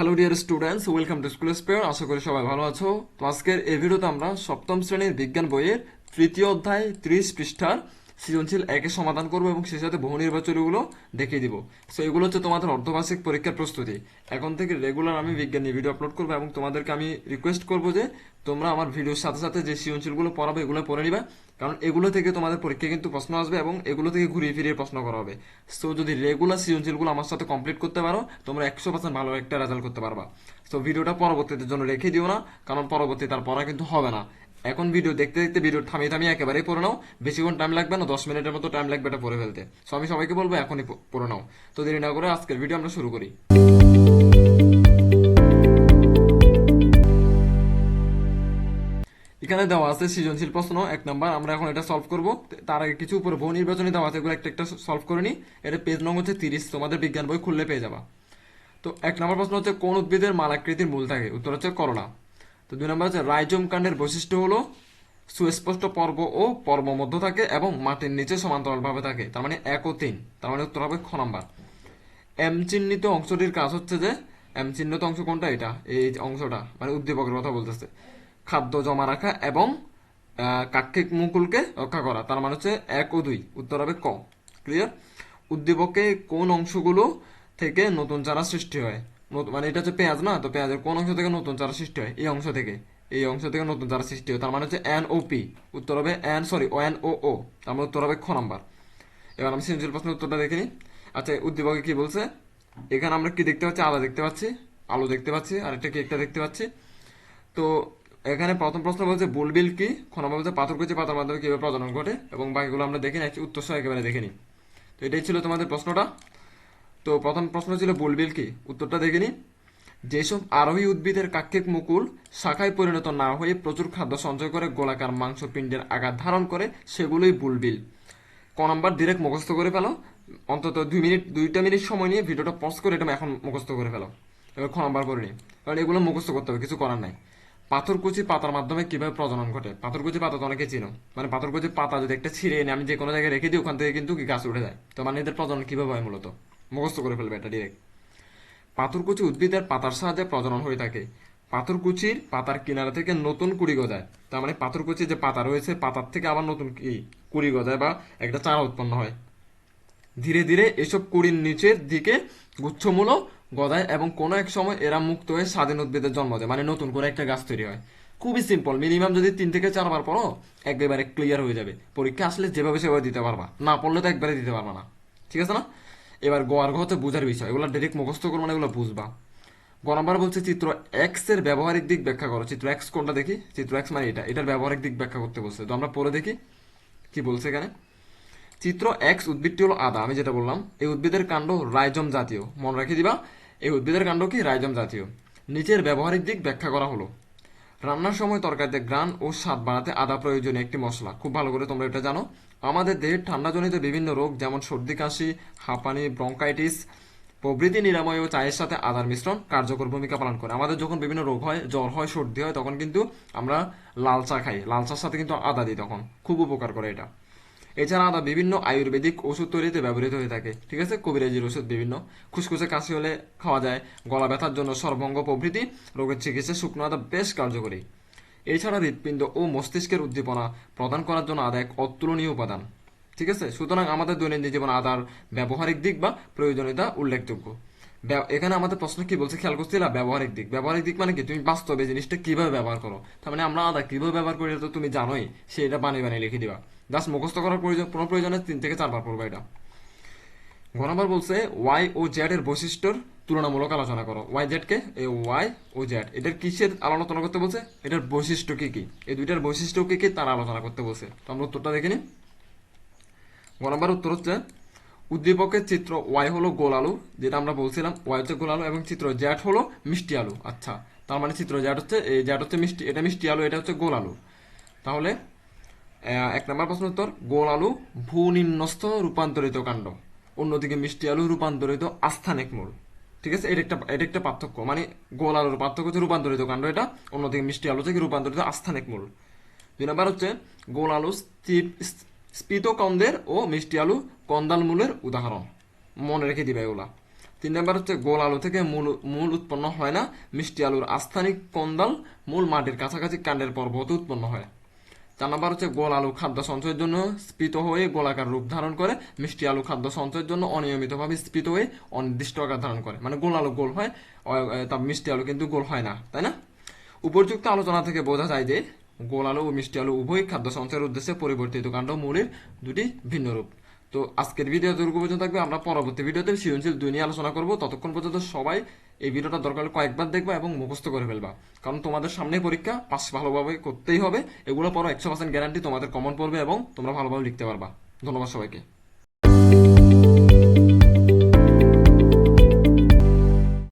Hello dear students welcome to school spare আশা করি সবাই ভালো আছো। তো আজকের এই ভিডিওতে আমরা সপ্তম শ্রেণির বিজ্ঞান বইয়ের তৃতীয় অধ্যায় ত্রিশ পৃষ্ঠার সৃজনশীল একে সমাধান করব এবং সেই সাথে বহু নির্বাচনীগুলো দেখিয়ে দিব। সো এগুলো হচ্ছে তোমাদের অর্ধবার্ষিক পরীক্ষার প্রস্তুতি। এখন থেকে রেগুলার আমি বিজ্ঞান নিয়ে ভিডিও আপলোড করব এবং তোমাদেরকে আমি রিকোয়েস্ট করব যে তোমরা আমার ভিডিওর সাথে সাথে যে সৃজনশীলগুলো পড়াবে এগুলো পড়ে নিবা। কারণ এগুলো থেকে তোমাদের পরীক্ষায় কিন্তু প্রশ্ন আসবে এবং এগুলো থেকে ঘুরিয়ে ফিরিয়ে প্রশ্ন করা হবে। সো যদি রেগুলার সৃজনশীলগুলো আমার সাথে কমপ্লিট করতে পারো, তোমরা একশো পার্সেন্ট ভালো একটা রেজাল্ট করতে পারবা। সো ভিডিওটা পরবর্তীতে জন্য রেখে দিও না, কারণ পরবর্তী তার পড়া কিন্তু হবে না। এখন ভিডিও দেখতে দেখতে ভিডিও থামিয়ে থামিয়ে একেবারেই পড়ে নাও। বেশিক্ষণ টাইম লাগবে না, দশ মিনিটের মতো টাইম লাগবে এটা পড়ে ফেলতে। সো আমি সবাইকে বলব এখনই পড়ে নাও। তো দেরি না করে আজকের ভিডিও আমরা শুরু করি। এখানে দেওয়া আছে সৃজনশীল প্রশ্ন, এক নাম্বার, আমরা এখন এটা সলভ করব। তার আগে কিছু উপরে বহু নির্বাচনী দেওয়া আছে, এগুলো একটা একটা সলভ করে নি। এটা পেজ নং হচ্ছে তিরিশ, তোমাদের বিজ্ঞান বই খুললে পেয়ে যাবা। তো, এক নম্বর প্রশ্ন হচ্ছে, কোন উদ্ভিদের মালাকৃতির মূল থাকে? উত্তর হচ্ছে করলা। তো দুই নম্বর হচ্ছে, রাইজোম কাণ্ডের বৈশিষ্ট্য হলো সুস্পষ্ট পর্ব ও পর্ব মধ্য থাকে এবং মাটির নিচে সমান্তরালভাবে থাকে। তার মানে এক ও তিন। তার মানে উত্তর হবে খ নাম্বার। এম চিহ্নিত অংশটির কাজ হচ্ছে যে, এম চিহ্নিত অংশ কোনটা? এটা, এই অংশটা মানে উদ্দীপকের কথা বলতেছে। খাদ্য জমা রাখা এবং কাক্ষিক মুকুলকে রক্ষা করা। তার মানে হচ্ছে এক ও দুই। উত্তর হবে ক। ক্লিয়ার উদ্দীপকে কোন অংশগুলো থেকে নতুন চারা সৃষ্টি হয়? মানে এটা হচ্ছে পেঁয়াজ না? তো পেঁয়াজের কোন অংশ থেকে নতুন চারা সৃষ্টি হয়? এই অংশ থেকে। এই অংশ থেকে নতুন চারা সৃষ্টি হয়। তার মানে হচ্ছে এন ও পি উত্তর হবে N sorry O N O ও তার মানে উত্তর হবে খ নাম্বার। এবার আমি সৃজনশীল প্রশ্নের উত্তরটা দেখে নিই। আচ্ছা উদ্দীপকে কি বলছে? এখানে আমরা কি দেখতে পাচ্ছি? আলো দেখতে পাচ্ছি। আলো দেখতে পাচ্ছি। আর একটা কেকটা দেখতে পাচ্ছি? তো এখানে প্রথম প্রশ্ন বলছে, বুলবিল কি? খ বলছে পাথরকুচি পাতার মাধ্যমে কীভাবে প্রজনন ঘটে? এবং বাকিগুলো আমরা দেখে নিই। উত্তর সহ একেবারে দেখে নিই। তো এটাই ছিল তোমাদের প্রশ্নটা। তো প্রথম প্রশ্ন ছিল বুলবিল কি? উত্তরটা দেখে নিই যেসব আরোহী উদ্ভিদের কাক্ষিক মুকুল শাখায় পরিণত না হয়ে প্রচুর খাদ্য সঞ্চয় করে গোলাকার মাংস, পিণ্ডের আকার ধারণ করে, সেগুলোই বুলবিল। ক নাম্বার ডিরেক্ট মুখস্থ করে ফেলো। অন্তত দুই মিনিট, দুইটা মিনিট সময় নিয়ে ভিডিওটা পজ করে এটা এখন মুখস্থ করে ফেলো। এবার খ নাম্বার করে নিই। কারণ এগুলো মুখস্থ করতে হবে, কিছু করার নাই। পাথরকুচি পাতার মাধ্যমে কীভাবে প্রজনন ঘটে? পাথরকুচি পাতা তো অনেকে চিনো। মানে পাথরকুচি পাতা যদি একটা ছিঁড়ে এনে আমি যে কোনো জায়গায় রেখে দিই, ওখান থেকে কিন্তু গাছ উঠে যায়? তো মানে এদের প্রজনন কীভাবে হয় মূলত? মুখস্থ করে ফেলবে এটা ডিরেক্ট পাথরকুচি উদ্ভিদের পাতার সাহায্যে প্রজনন হয়ে থাকে। পাথরকুচির পাতার কিনারা থেকে নতুন কুড়ি গজায়। তার মানে পাথরকুচি যে পাতা রয়েছে, পাতার থেকে আবার নতুন কি কুড়ি গজায় বা একটা চারা উৎপন্ন হয়। ধীরে ধীরে এসব কুড়ির নিচের দিকে গুচ্ছমূলক গদায় এবং কোনো এক সময় এরা মুক্ত হয়ে স্বাধীন উদ্ভিদের জন্ম দেয় মানে নতুন করে একটা গাছ তৈরি হয়। খুবই সিম্পল মিনিমাম যদি তিন থেকে চারবার পড়ো, একবারে ক্লিয়ার হয়ে যাবে। পরীক্ষা আসলে যেভাবে সেভাবে দিতে পারবা, না পড়লে তো একবারে দিতে পারবা না। ঠিক আছে না? এবার গোয়ার ঘ হচ্ছে বোঝার বিষয়। এগুলো ডাইরেক্ট মুখস্থ করব না, এগুলো বুঝবা। গ নাম্বার বলছে চিত্র এক্সের ব্যবহারিক দিক ব্যাখ্যা করো। চিত্র এক্স কোনটা দেখি? চিত্র এক্স মানে এটা। এটার ব্যবহারিক দিক ব্যাখ্যা করতে বলছে। তো আমরা পরে দেখি কি বলছে এখানে। চিত্র এক্স উদ্ভিদটি হলো আদা, আমি যেটা বললাম। এই উদ্ভিদের কাণ্ড রাইজম জাতীয়। মনে রেখে দিবা, এই উদ্ভিদের কাণ্ড কি? রাইজম জাতীয়। নিচের ব্যবহারিক দিক ব্যাখ্যা করা হলো। রান্নার সময় তরকারিতে গ্রান ও স্বাদ বাড়াতে আদা প্রয়োজনীয় একটি মশলা। খুব ভালো করে তোমরা এটা জানো। আমাদের দেহের ঠান্ডাজনিত বিভিন্ন রোগ, যেমন সর্দি, কাশি, হাঁপানি, ব্রঙ্কাইটিস, প্রভৃতি নিরাময় ও চায়ের সাথে আদার মিশ্রণ কার্যকর ভূমিকা পালন করে। আমাদের যখন বিভিন্ন রোগ হয়, জ্বর হয়, সর্দি হয়, তখন কিন্তু আমরা লাল চা খাই। লাল চার সাথে কিন্তু আদা দিই তখন। খুব উপকার করে এটা। এছাড়া আদা বিভিন্ন আয়ুর্বেদিক ওষুধ তৈরিতে ব্যবহৃত হয়ে থাকে। ঠিক আছে? কবিরাজির ওষুধ বিভিন্ন। খুসখুসে কাশি হলে খাওয়া যায়। গলা ব্যথার জন্য সর্বঙ্গ প্রভৃতি রোগের চিকিৎসায় শুকনো আদা বেশ কার্যকরী। এছাড়া হৃৎপিণ্ড ও মস্তিষ্কের উদ্দীপনা প্রদান করার জন্য আদা এক অতুলনীয় উপাদান। ঠিক আছে? সুতরাং আমাদের দৈনন্দিন জীবনে আদার ব্যবহারিক দিক বা প্রয়োজনীয়তা উল্লেখযোগ্য। এখানে আমাদের প্রশ্ন কি বলছে? খেয়াল করছিলাম ব্যবহারিক দিক। ব্যবহারিক দিক মানে কি? তুমি বাস্তবে জিনিসটা কীভাবে ব্যবহার করো? তার মানে আমরা আদা কীভাবে ব্যবহার করি তো তুমি জানোই। সেটা বানিয়ে বানিয়ে লিখে দিবা। জাস্ট মুখস্থ করার প্রয়োজন কোনো প্রয়োজনে তিন থেকে চারবার পড়বে এটা। ঘ নম্বর বলছে ওয়াই ও জেড এর বৈশিষ্ট্যর তুলনামূলক আলোচনা করো। ওয়াই জেড কে? এই ওয়াই ও জেড এটার কিসের আলোচনা করতে বলছে? এটার বৈশিষ্ট্য কি কি? এই দুইটার বৈশিষ্ট্য কি কি তার আলোচনা করতে বলছে। তো আমরা উত্তরটা দেখে নিই। গ নম্বর উত্তর হচ্ছে, উদ্দীপকের চিত্র ওয়াই হলো গোল আলু, যেটা আমরা বলছিলাম ওয়াই হচ্ছে গোল আলু এবং চিত্র জ্যাট হলো মিষ্টি আলু। আচ্ছা তার মানে চিত্র জ্যাট হচ্ছে এই জ্যাট হচ্ছে মিষ্টি এটা মিষ্টি আলু, এটা হচ্ছে গোল আলু। তাহলে এক নম্বর প্রশ্ন উত্তর গোল আলু ভূনিম্নস্থ রূপান্তরিত কাণ্ড। অন্যদিকে মিষ্টি আলু রূপান্তরিত আস্থানিক মূল। ঠিক আছে এটা একটা এটা একটা পার্থক্য। মানে গোল আলুর পার্থক্য হচ্ছে রূপান্তরিত কাণ্ড এটা, অন্যদিকে মিষ্টি আলু থেকে রূপান্তরিত আস্থানিক মূল। দুই নম্বর হচ্ছে, গোল আলু স্ফীত কন্দের ও মিষ্টি আলু কন্দাল মূলের উদাহরণ। মনে রেখে দিবে এগুলা। তিন নম্বর হচ্ছে, গোল আলু থেকে মূল মূল উৎপন্ন হয় না, মিষ্টি আলুর আস্থানিক কন্দাল মূল মাটির কাছাকাছি কাণ্ডের পর্বত উৎপন্ন হয়। চার নম্বর হচ্ছে গোল আলু খাদ্য সঞ্চয়ের জন্য স্ফীত হয়ে গোলাকার রূপ ধারণ করে। মিষ্টি আলু খাদ্য সঞ্চয়ের জন্য অনিয়মিতভাবে স্ফীত হয়ে অনির্দিষ্ট আকার ধারণ করে। মানে গোল আলু গোল হয় তা মিষ্টি আলু কিন্তু গোল হয় না, তাই না? উপযুক্ত আলোচনা থেকে বোঝা যায় যে গোল আলু ও মিষ্টি আলু উভয় খাদ্য সঞ্চয়ের উদ্দেশ্যে পরিবর্তিত কাণ্ড মূলের দুটি ভিন্ন রূপ। তো আজকের ভিডিও যতটুকু পর্যন্ত থাকবে। আমরা পরবর্তী ভিডিওতে সৃজনশীল দুই নিয়ে আলোচনা করব। ততক্ষণ পর্যন্ত সবাই এই ভিডিওটা দরকার হলে কয়েকবার দেখবা এবং মুখস্থ করে ফেলবা। কারণ তোমাদের সামনে পরীক্ষা পাস ভালোভাবে করতেই হবে। এগুলো পরও একশো পার্সেন্ট গ্যারান্টি তোমাদের কমন পড়বে এবং তোমরা ভালোভাবে লিখতে পারবা। ধন্যবাদ সবাইকে।